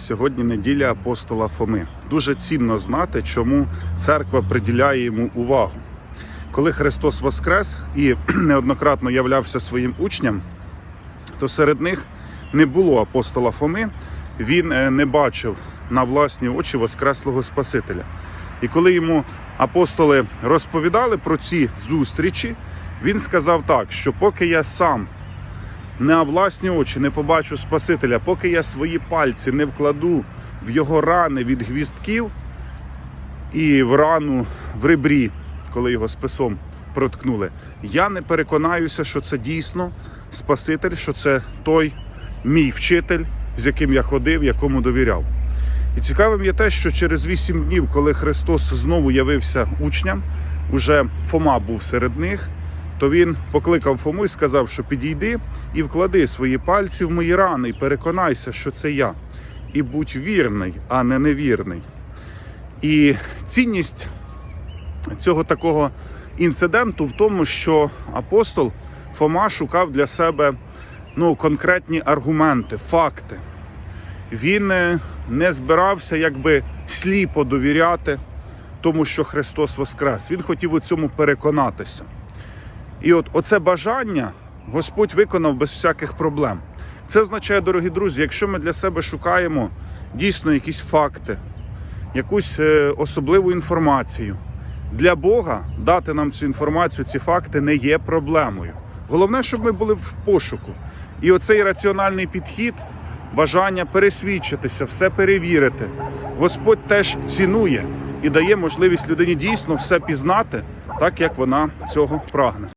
Сьогодні неділя апостола Фоми. Дуже цінно знати, чому церква приділяє йому увагу. Коли Христос Воскрес і неоднократно являвся своїм учням, то серед них не було апостола Фоми. Він е, не бачив на власні очі Воскреслого Спасителя. І коли йому апостоли розповідали про ці зустрічі, він сказав так, що поки я сам на власні очі не побачу Спасителя, поки я свої пальці не вкладу в його рани від гвістків і в рану в ребрі, коли його списом проткнули, я не переконаюся, що це дійсно Спаситель, що це той мій вчитель, з яким я ходив, якому довіряв. І цікавим є те, що через вісім днів, коли Христос знову явився учням, уже Фома був серед них, то він покликав Фому і сказав, що підійди і вклади свої пальці в мої рани, і переконайся, що це я. І будь вірний, а не невірний. І цінність цього такого інциденту в тому, що апостол Фома шукав для себе ну, конкретні аргументи, факти. Він е, не збирався якби сліпо довіряти тому, що Христос Воскрес. Він хотів у цьому переконатися. І от оце бажання Господь виконав без всяких проблем. Це означає, дорогі друзі, якщо ми для себе шукаємо дійсно якісь факти, якусь е, особливу інформацію. Для Бога дати нам цю інформацію, ці факти не є проблемою. Головне, щоб ми були в пошуку. І оцей раціональний підхід, бажання пересвідчитися, все перевірити. Господь теж цінує і дає можливість людині дійсно все пізнати, так як вона цього прагне.